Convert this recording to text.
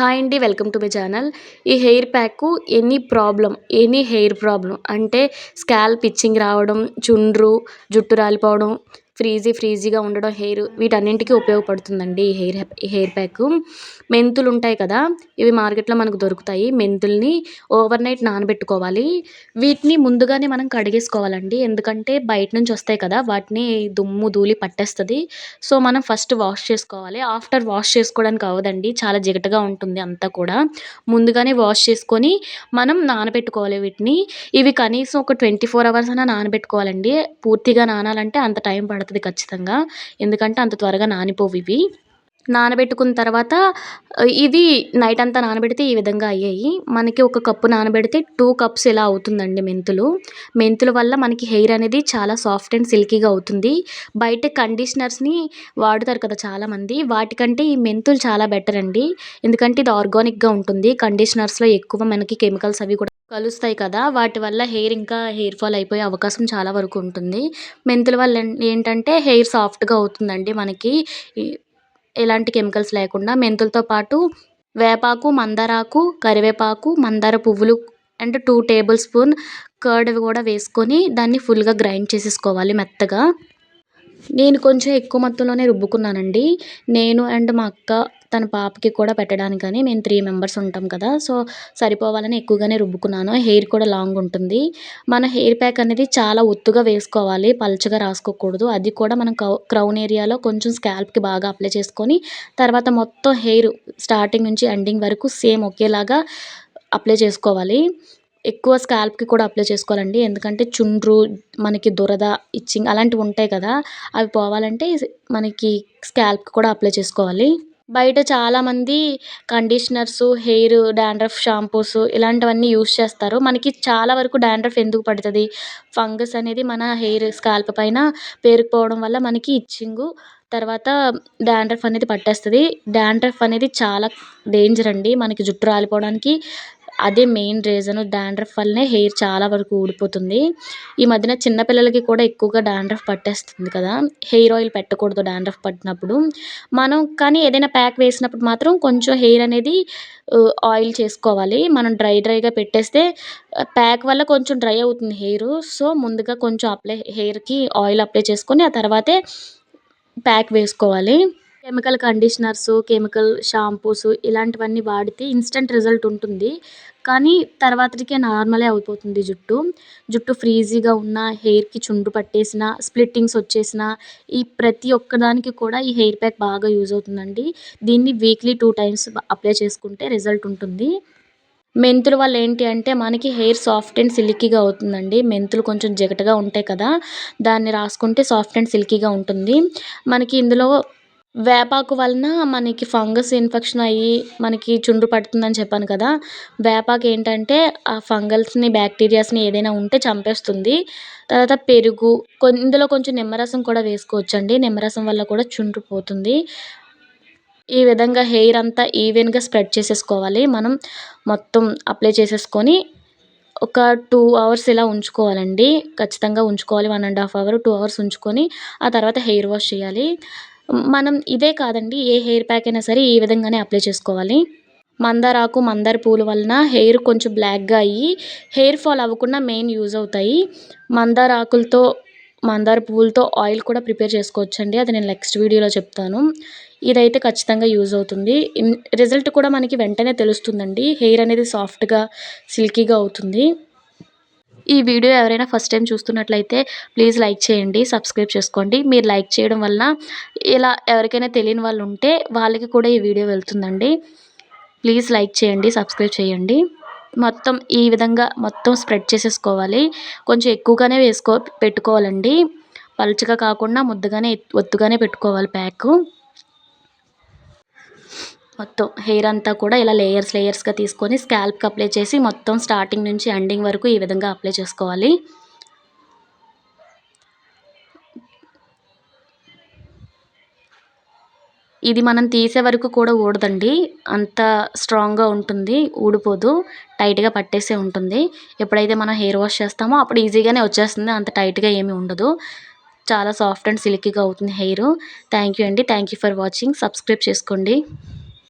Hi అండి welcome to my channel. ఈ hair pack any problem any hair problem అంటే scalp itching రావడం చుండ్రు జుట్టు రాలిపోవడం ఫ్రీజీ ఫ్రీజీగా ఉండడం హెయిర్ వీటన్నింటికి ఉపయోగపడుతుందండి ఈ హెయిర్ హెయిర్ ప్యాక్. మెంతులు ఉంటాయి కదా ఇవి మార్కెట్లో మనకు దొరుకుతాయి. మెంతుల్ని ఓవర్ నైట్ నానబెట్టుకోవాలి. వీటిని ముందుగానే మనం కడిగేసుకోవాలండి. ఎందుకంటే బయట నుంచి వస్తాయి కదా వాటిని దుమ్ము ధూళి పట్టేస్తుంది. సో మనం ఫస్ట్ వాష్ చేసుకోవాలి. ఆఫ్టర్ వాష్ చేసుకోవడానికి అవ్వదండి. చాలా జిగటగా ఉంటుంది అంతా కూడా. ముందుగానే వాష్ చేసుకొని మనం నానబెట్టుకోవాలి వీటిని. ఇవి కనీసం ఒక ట్వంటీ ఫోర్ అవర్స్ అయినా నానబెట్టుకోవాలండి. పూర్తిగా నానాలంటే అంత టైం పడుతుంది పడుతుంది ఖచ్చితంగా. ఎందుకంటే అంత త్వరగా నానిపోవు ఇవి. నానబెట్టుకున్న తర్వాత ఇవి నైట్ అంతా నానబెడితే ఈ విధంగా అయ్యాయి. మనకి ఒక కప్పు నానబెడితే టూ కప్స్ ఇలా అవుతుందండి మెంతులు. మెంతుల వల్ల మనకి హెయిర్ అనేది చాలా సాఫ్ట్ అండ్ సిల్కీగా అవుతుంది. బయట కండిషనర్స్ని వాడుతారు కదా చాలామంది. వాటికంటే ఈ మెంతులు చాలా బెటర్ అండి. ఎందుకంటే ఇది ఆర్గానిక్గా ఉంటుంది. కండిషనర్స్లో ఎక్కువ మనకి కెమికల్స్ అవి కూడా కలుస్తాయి కదా వాటి వల్ల హెయిర్ ఇంకా హెయిర్ ఫాల్ అయిపోయే అవకాశం చాలా వరకు ఉంటుంది. మెంతుల వల్ల ఏంటంటే హెయిర్ సాఫ్ట్గా అవుతుందండి మనకి. ఎలాంటి కెమికల్స్ లేకుండా మెంతులతో పాటు వేపాకు మందారాకు కరివేపాకు మందార పువ్వులు and two tablespoon curd కూడా వేసుకొని దాన్ని ఫుల్గా గ్రైండ్ చేసేసుకోవాలి మెత్తగా. నేను కొంచెం ఎక్కువ మొత్తంలోనే రుబ్బుకున్నానండి. నేను అండ్ మా అక్క తన పాపకి కూడా పెట్టడానికని మేము త్రీ మెంబర్స్ ఉంటాం కదా. సో సరిపోవాలని ఎక్కువగానే రుబ్బుకున్నాను. హెయిర్ కూడా లాంగ్ ఉంటుంది. మన హెయిర్ ప్యాక్ అనేది చాలా ఒత్తుగా వేసుకోవాలి. పల్చగా రాసుకోకూడదు. అది కూడా మనం క్రౌన్ ఏరియాలో కొంచెం స్కాల్ప్కి బాగా అప్లై చేసుకొని తర్వాత మొత్తం హెయిర్ స్టార్టింగ్ నుంచి ఎండింగ్ వరకు సేమ్ ఒకేలాగా అప్లై చేసుకోవాలి. ఎక్కువ స్కాల్ప్కి కూడా అప్లై చేసుకోవాలండి. ఎందుకంటే చుండ్రు మనకి దురద ఇచ్చింగ్ అలాంటివి ఉంటాయి కదా. అవి పోవాలంటే మనకి స్కాల్ప్కి కూడా అప్లై చేసుకోవాలి. బయట చాలామంది కండిషనర్స్ హెయిర్ డాండ్రఫ్ షాంపూస్ ఇలాంటివన్నీ యూస్ చేస్తారు. మనకి చాలా వరకు డాండ్రఫ్ ఎందుకు పడుతుంది? ఫంగస్ అనేది మన హెయిర్ స్కాల్ప్ పైన పేరుకుపోవడం వల్ల మనకి ఇచ్చింగు తర్వాత డాండ్రఫ్ అనేది పట్టేస్తుంది. డాండ్రఫ్ అనేది చాలా డేంజర్ అండి. మనకి జుట్టు రాలిపోవడానికి అదే మెయిన్ రీజన్ డాండ్రఫ్ వల్లనే హెయిర్ చాలా వరకు ఊడిపోతుంది. ఈ మధ్యన చిన్నపిల్లలకి కూడా ఎక్కువగా డాండ్రఫ్ పట్టేస్తుంది కదా. హెయిర్ ఆయిల్ పెట్టకూడదు డాండ్రఫ్ పట్టినప్పుడు. మనం కానీ ఏదైనా ప్యాక్ వేసినప్పుడు మాత్రం కొంచెం హెయిర్ అనేది uh, ఆయిల్ చేసుకోవాలి. మనం డ్రై డ్రైగా పెట్టేస్తే uh, ప్యాక్ వల్ల కొంచెం డ్రై అవుతుంది హెయిర్ సో ముందుగా కొంచెం అప్లై హెయిర్కి ఆయిల్ అప్లై చేసుకొని ఆ తర్వాతే ప్యాక్ వేసుకోవాలి. కెమికల్ కండిషనర్స్ కెమికల్ షాంపూస్ ఇలాంటివన్నీ వాడితే ఇన్స్టెంట్ రిజల్ట్ ఉంటుంది. కానీ తర్వాతకి నార్మలే అయిపోతుంది జుట్టు. జుట్టు ఫ్రీజీగా ఉన్న హెయిర్కి చుండ్రు పట్టేసిన స్ప్లిట్టింగ్స్ వచ్చేసిన ఈ ప్రతి ఒక్కదానికి కూడా ఈ హెయిర్ ప్యాక్ బాగా యూజ్ అవుతుందండి. దీన్ని వీక్లీ టూ టైమ్స్ అప్లై చేసుకుంటే రిజల్ట్ ఉంటుంది. మెంతుల వల్ల ఏంటి అంటే మనకి హెయిర్ సాఫ్ట్ అండ్ సిల్కీగా అవుతుందండి. మెంతులు కొంచెం జిగటగా ఉంటాయి కదా దాన్ని రాసుకుంటే సాఫ్ట్ అండ్ సిల్కీగా ఉంటుంది. మనకి ఇందులో వేపాకు వలన మనకి ఫంగస్ ఇన్ఫెక్షన్ అయ్యి మనకి చుండ్రు పడుతుందని చెప్పాను కదా. వేపాకు ఏంటంటే ఆ ఫంగల్స్ని బ్యాక్టీరియాస్ని ఏదైనా ఉంటే చంపేస్తుంది. తర్వాత పెరుగు ఇందులో కొంచెం నిమ్మరసం కూడా వేసుకోవచ్చండి. నిమ్మరసం వల్ల కూడా చుండ్రు పోతుంది. ఈ విధంగా హెయిర్ అంతా ఈవెన్గా స్ప్రెడ్ చేసేసుకోవాలి. మనం మొత్తం అప్లై చేసేసుకొని ఒక టూ అవర్స్ ఇలా ఉంచుకోవాలండి. ఖచ్చితంగా ఉంచుకోవాలి. One and half hour two hours ఉంచుకొని ఆ తర్వాత హెయిర్ వాష్ చేయాలి. మనం ఇదే కాదండి ఏ హెయిర్ ప్యాక్ అయినా సరే ఈ విధంగానే అప్లై చేసుకోవాలి. మందారాకు మందార పూల వలన హెయిర్ కొంచెం బ్లాక్గా అయ్యి హెయిర్ ఫాల్ అవ్వకుండా మెయిన్ యూజ్ అవుతాయి. మందార ఆకులతో మందార పువ్వులతో ఆయిల్ కూడా ప్రిపేర్ చేసుకోవచ్చండి అది నేను నెక్స్ట్ వీడియోలో చెప్తాను. ఇదైతే ఖచ్చితంగా యూజ్ అవుతుంది. రిజల్ట్ కూడా మనకి వెంటనే తెలుస్తుందండి హెయిర్ అనేది సాఫ్ట్గా సిల్కీగా అవుతుంది. ఈ వీడియో ఎవరైనా ఫస్ట్ టైం చూస్తున్నట్లయితే ప్లీజ్ లైక్ చేయండి సబ్స్క్రైబ్ చేసుకోండి. మీరు లైక్ చేయడం వలన ఇలా ఎవరికైనా తెలియని వాళ్ళు ఉంటే వాళ్ళకి కూడా ఈ వీడియో వెళ్తుందండి. ప్లీజ్ లైక్ చేయండి సబ్స్క్రైబ్ చేయండి. మొత్తం ఈ విధంగా మొత్తం స్ప్రెడ్ చేసేసుకోవాలి. కొంచెం ఎక్కువగానే వేసుకో పెట్టుకోవాలండి. పలుచగా కాకుండా ముద్దగానే ఒత్తుగానే పెట్టుకోవాలి ప్యాకు. మొత్తం హెయిర్ అంతా కూడా ఇలా లేయర్స్ లేయర్స్గా తీసుకొని స్కాల్ప్కి అప్లై చేసి మొత్తం స్టార్టింగ్ నుంచి ఎండింగ్ వరకు ఈ విధంగా అప్లై చేసుకోవాలి. ఇది మనం తీసే వరకు కూడా ఊడదండి. అంత స్ట్రాంగ్గా ఉంటుంది ఊడిపోదు టైట్గా పట్టేసే ఉంటుంది. ఎప్పుడైతే మనం హెయిర్ వాష్ చేస్తామో అప్పుడు ఈజీగానే వచ్చేస్తుంది అంత టైట్గా ఏమీ ఉండదు. చాలా సాఫ్ట్ అండ్ సిల్కీగా అవుతుంది హెయిర్ థ్యాంక్ యూ అండి. Thank you for watching subscribe చేసుకోండి.